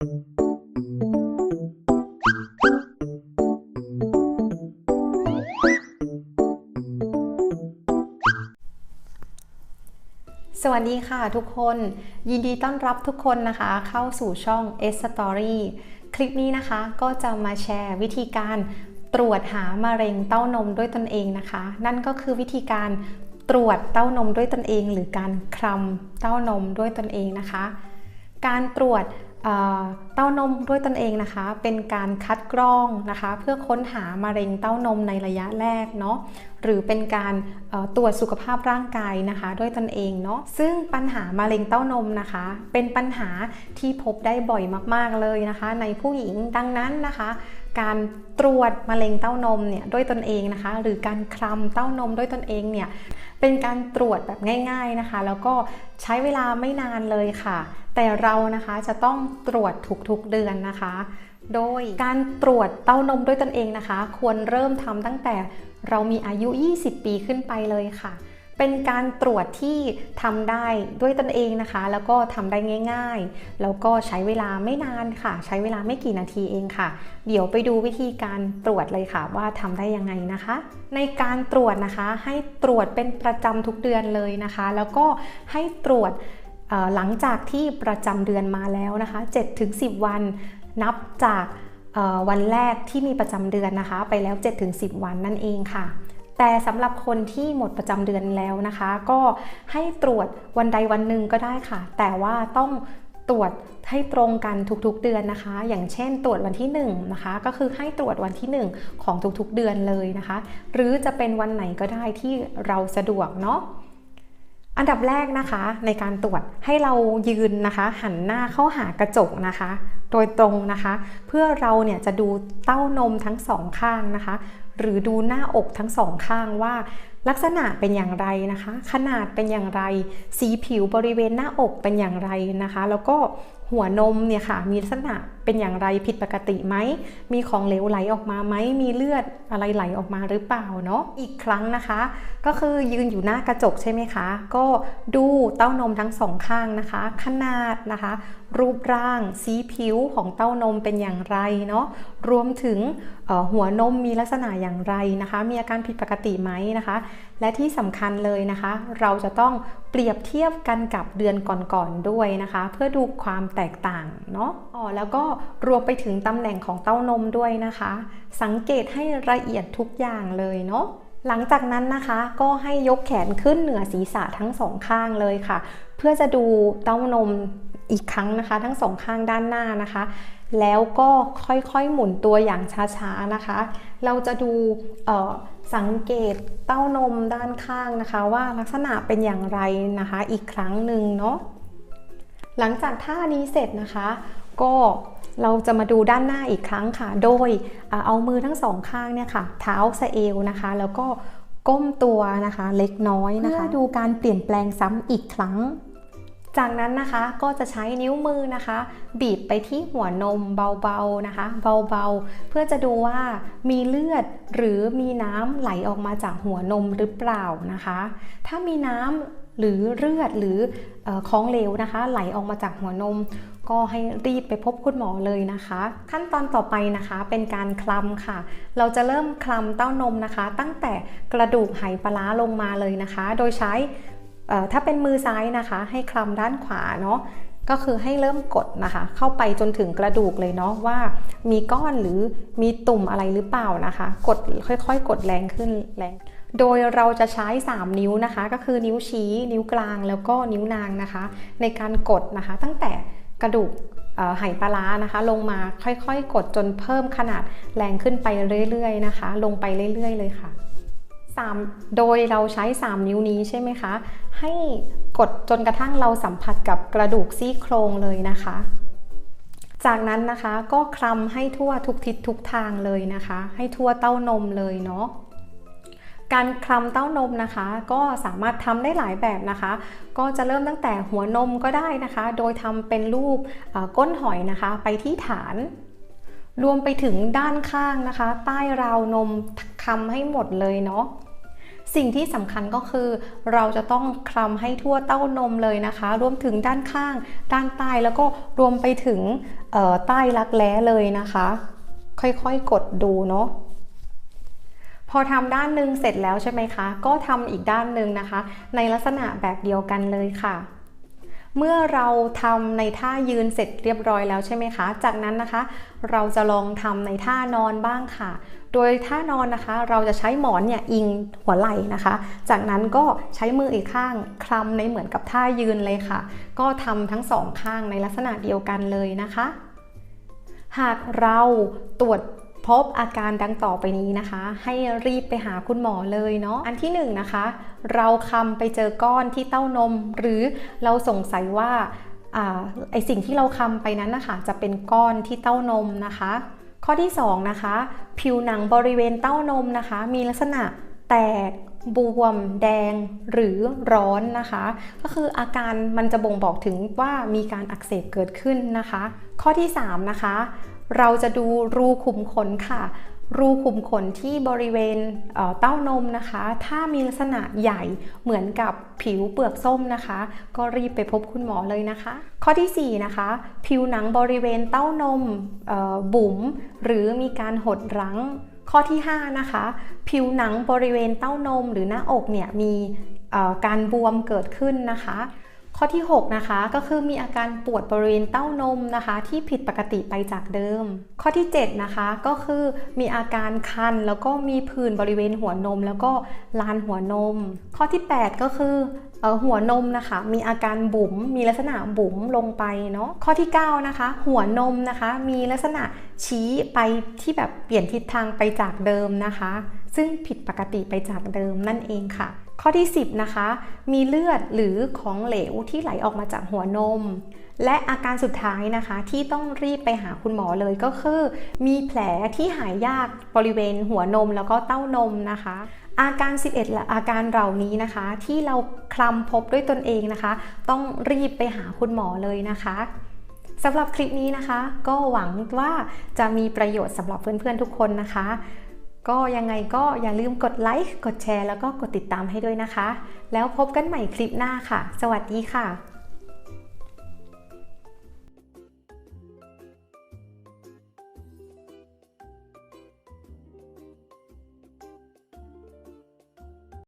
สวัสดีค่ะทุกคน ยินดีต้อนรับทุกคนนะคะ เข้าสู่ช่อง S Story คลิปนี้นะคะก็จะมาแชร์วิธีการตรวจหามะเร็งเต้านมด้วยตนเองนะคะ นั่นก็คือวิธีการตรวจเต้านมด้วยตนเอง หรือการคลำเต้านมด้วยตนเองนะคะ การตรวจ เต้านมด้วยตนเองนะคะ เป็นการคัดกรองนะคะ เพื่อค้นหามะเร็งเต้านมในระยะแรกเนาะหรือเป็นการตรวจสุขภาพร่างกายนะคะ ด้วยตนเองเนาะซึ่งปัญหามะเร็งเต้านมนะคะ เป็นปัญหาที่พบได้บ่อยมากๆเลยนะคะ ในผู้หญิงดังนั้นนะคะ การตรวจมะเร็งเต้านมเนี่ยด้วยตนเองนะคะ หรือการคลำเต้านมด้วยตนเองเนี่ยเป็นการตรวจแบบง่าย ๆนะคะ แล้วก็ใช้เวลาไม่นานเลยค่ะแต่เรานะคะจะต้องตรวจทุกๆเดือนนะคะ โดยการตรวจเต้านมด้วยตนเองนะคะ ควรเริ่มทำตั้งแต่เรามีอายุ 20 ปีขึ้นไปเลยค่ะ เป็นการตรวจที่ทำได้ด้วยตนเองนะคะ แล้วก็ทำได้ง่าย ๆ แล้วก็ใช้เวลาไม่นานค่ะ ใช้เวลาไม่กี่นาทีเองค่ะ เดี๋ยวไปดูวิธีการตรวจเลยค่ะ ว่าทำได้ยังไงนะคะ ในการตรวจนะคะให้ตรวจเป็นประจำทุกเดือนเลยนะคะ แล้วก็ให้ตรวจ หลังจากที่ประจำเดือนมาแล้วนะคะ7-10 วันนับจากวันแรกที่มีประจำเดือนนะคะ ไปแล้ว 7-10 วันนั่นเองค่ะ แต่สำหรับคนที่หมดประจำเดือนแล้วนะคะ ก็ให้ตรวจวันใดวันหนึ่งก็ได้ค่ะ แต่ว่าต้องตรวจให้ตรงกันทุกๆเดือนนะคะ อย่างเช่น ตรวจวันที่1นะคะ ก็คือให้ตรวจวันที่ 1 ของทุกๆเดือนเลยนะคะ หรือจะเป็นวันไหนก็ได้ที่เราสะดวกเนาะ อันดับแรกนะคะในการตรวจให้เรายืนนะคะ หันหน้าเข้าหากระจกนะคะ โดยตรงนะคะ เพื่อเราเนี่ยจะดูเต้านมทั้งสองข้างนะคะ หรือดูหน้าอกทั้งสองข้างว่า ลักษณะเป็นอย่างไรนะคะ ขนาดเป็นอย่างไร สีผิวบริเวณหน้าอกเป็นอย่างไรนะคะ แล้วก็หัวนมเนี่ยค่ะมีลักษณะ เป็นอย่างไรผิดปกติไหม มีของเหลวไหลออกมาไหม มีเลือดอะไรไหลออกมาหรือเปล่าเนาะ อีกครั้งนะคะ ก็คือยืนอยู่หน้ากระจกใช่ไหมคะ ก็ดูเต้านมทั้งสองข้างนะคะ ขนาดนะคะ รูปร่าง สีผิวของเต้านมเป็นอย่างไรเนาะ รวมถึงหัวนมมีลักษณะอย่างไรนะคะ มีอาการผิดปกติไหมนะคะ และที่สำคัญเลยนะคะ เราจะต้องเปรียบเทียบกันกับเดือนก่อนๆด้วยนะคะ เพื่อดูความแตกต่างเนาะอ๋อแล้วก็รวมไปถึงตำแหน่งของเต้านมด้วยนะคะ สังเกตให้ละเอียดทุกอย่างเลยเนาะหลังจากนั้นนะคะก็ให้ยกแขนขึ้นเหนือศีรษะทั้งสองข้างเลยค่ะ เพื่อจะดูเต้านมอีกครั้งนะคะ ทั้งสองข้างด้านหน้านะคะ แล้วก็ค่อยๆหมุนตัวอย่างช้าๆนะคะ เราจะดูสังเกตเต้านมด้านข้างนะคะ ว่าลักษณะเป็นอย่างไรนะคะ อีกครั้งหนึ่งเนาะหลังจากท่านี้เสร็จนะคะ ก็ เราจะมาดูด้านหน้าอีกครั้งค่ะ โดยเอามือทั้งสองข้างเนี่ยค่ะ เท้าสะเอวนะคะ แล้วก็ก้มตัวนะคะเล็กน้อยนะคะ ดูการเปลี่ยนแปลงซ้ำอีกครั้ง จากนั้นนะคะก็จะใช้นิ้วมือนะคะ บีบไปที่หัวนมเบาๆนะคะ เบาๆ เพื่อจะดูว่ามีเลือดหรือมีน้ำไหลออกมาจากหัวนมหรือเปล่านะคะ ถ้ามีน้ำหรือเลือดหรือเออของเหลวนะคะ ไหลออกมาจากหัวนม ก็ให้รีบไปพบคุณหมอเลยนะคะ ขั้นตอนต่อไปนะคะเป็นการคลำค่ะ เราจะเริ่มคลำเต้านมนะคะ ตั้งแต่กระดูกไหปลาร้าลงมาเลยนะคะ โดยใช้ถ้าเป็นมือซ้ายนะคะ ให้คลำด้านขวาเนาะก็คือให้เริ่มกดนะคะ เข้าไปจนถึงกระดูกเลยเนาะว่ามีก้อนหรือมีตุ่มอะไรหรือเปล่านะคะ กดค่อยๆ กดแรงขึ้นแรงโดยเราจะใช้ 3 นิ้วนะคะ ก็คือนิ้วชี้ นิ้วกลางแล้วก็นิ้วนางนะคะ ในการกดนะคะ ตั้งแต่ กระดูกไหปลาร้านะคะ ลงมาค่อยๆ กดจนเพิ่มขนาดแรงขึ้นไปเรื่อยๆนะคะ ลงไปเรื่อยๆ เลยค่ะ3โดยเราใช้ 3 นิ้วนี้ใช่ไหมคะ ให้กดจนกระทั่งเราสัมผัสกับกระดูกซี่โครงเลยนะคะ จากนั้นนะคะก็คลำให้ทั่วทุกทิศทุกทางเลยนะคะ ให้ทั่วเต้านมเลยเนาะ การคลำเต้านมนะคะ ก็สามารถทำได้หลายแบบนะคะ ก็จะเริ่มตั้งแต่หัวนมก็ได้นะคะ โดยทำเป็นรูปก้นหอยนะคะ ไปที่ฐาน รวมไปถึงด้านข้างนะคะ ใต้ราวนมคำให้หมดเลยเนาะสิ่งที่สำคัญก็คือ เราจะต้องคลำให้ทั่วเต้านมเลยนะคะ รวมถึงด้านข้าง ด้านใต้แล้วก็รวมไปถึงใต้รักแร้เลยนะคะ ค่อยๆกดดูเนาะ พอทำด้านหนึ่งเสร็จแล้วใช่ไหมคะ ก็ทำอีกด้านหนึ่งนะคะ ในลักษณะแบบเดียวกันเลยค่ะ เมื่อเราทำในท่ายืนเสร็จเรียบร้อยแล้วใช่ไหมคะ จากนั้นนะคะ เราจะลองทำในท่านอนบ้างค่ะ โดยท่านอนนะคะ เราจะใช้หมอนเนี่ยอิงหัวไหล่นะคะ จากนั้นก็ใช้มืออีกข้างคลำในเหมือนกับท่ายืนเลยค่ะ ก็ทำทั้งสองข้างในลักษณะเดียวกันเลยนะคะหากเราตรวจ พบอาการดังต่อไปนี้นะคะ ให้รีบไปหาคุณหมอเลยเนาะอันที่1นนะคะ เราคำไปเจอก้อนที่เต้านม หรือเราสงสัยว่าไอสิ่งที่เราคำไปนั้นนะคะจะเป็นก้อนที่เต้านมนะคะ ข้อที่2นะคะ ผิวหนังบริเวณเต้านมนะคะ มีลักษณะแตก บวม แดงหรือร้อนนะคะ ก็คืออาการมันจะบ่งบอกถึงว่ามีการอักเสบเกิดขึ้นนะคะ ข้อที่ 3 นะคะ เราจะดูรูขุมขนค่ะ รูขุมขนที่บริเวณเต้านมนะคะ ถ้ามีลักษณะใหญ่เหมือนกับผิวเปลือกส้มนะคะ ก็รีบไปพบคุณหมอเลยนะคะ ข้อที่ 4 นะคะ ผิวหนังบริเวณเต้านมบุ๋มหรือมีการหดรั้ง ข้อที่ 5 นะคะ ผิวหนังบริเวณเต้านมหรือหน้าอกเนี่ยมีการบวมเกิดขึ้นนะคะ ข้อที่ 6 นะคะ ก็คือมีอาการปวดบริเวณเต้านมนะคะ ที่ผิดปกติไปจากเดิม ข้อที่ 7 นะคะ ก็คือมีอาการคัน แล้วก็มีผื่นบริเวณหัวนม แล้วก็ลานหัวนม ข้อที่ 8 ก็คือหัวนมนะคะ มีอาการบุ๋มมีลักษณะบุ๋มลงไปเนาะข้อที่ 9 นะคะ หัวนมนะคะ มีลักษณะชี้ไปที่แบบเปลี่ยนทิศทางไปจากเดิมนะคะ ซึ่งผิดปกติไปจากเดิมนั่นเองค่ะ ข้อที่ 10 นะคะ มีเลือดหรือของเหลวที่ไหลออกมาจากหัวนม และอาการสุดท้ายนะคะ ที่ต้องรีบไปหาคุณหมอเลยก็คือ มีแผลที่หายยากบริเวณหัวนมแล้วก็เต้านมนะคะ อาการ 11และอาการเหล่านี้นะคะ ที่เราคลำพบด้วยตนเองนะคะ ต้องรีบไปหาคุณหมอเลยนะคะสำหรับคลิปนี้นะคะ ก็หวังว่าจะมีประโยชน์สำหรับเพื่อนๆทุกคนนะคะ ก็ยังไงก็อย่าลืมกดไลค์ กดแชร์ แล้วก็กดติดตามให้ด้วยนะคะ แล้วพบกันใหม่คลิปหน้าค่ะ สวัสดีค่ะ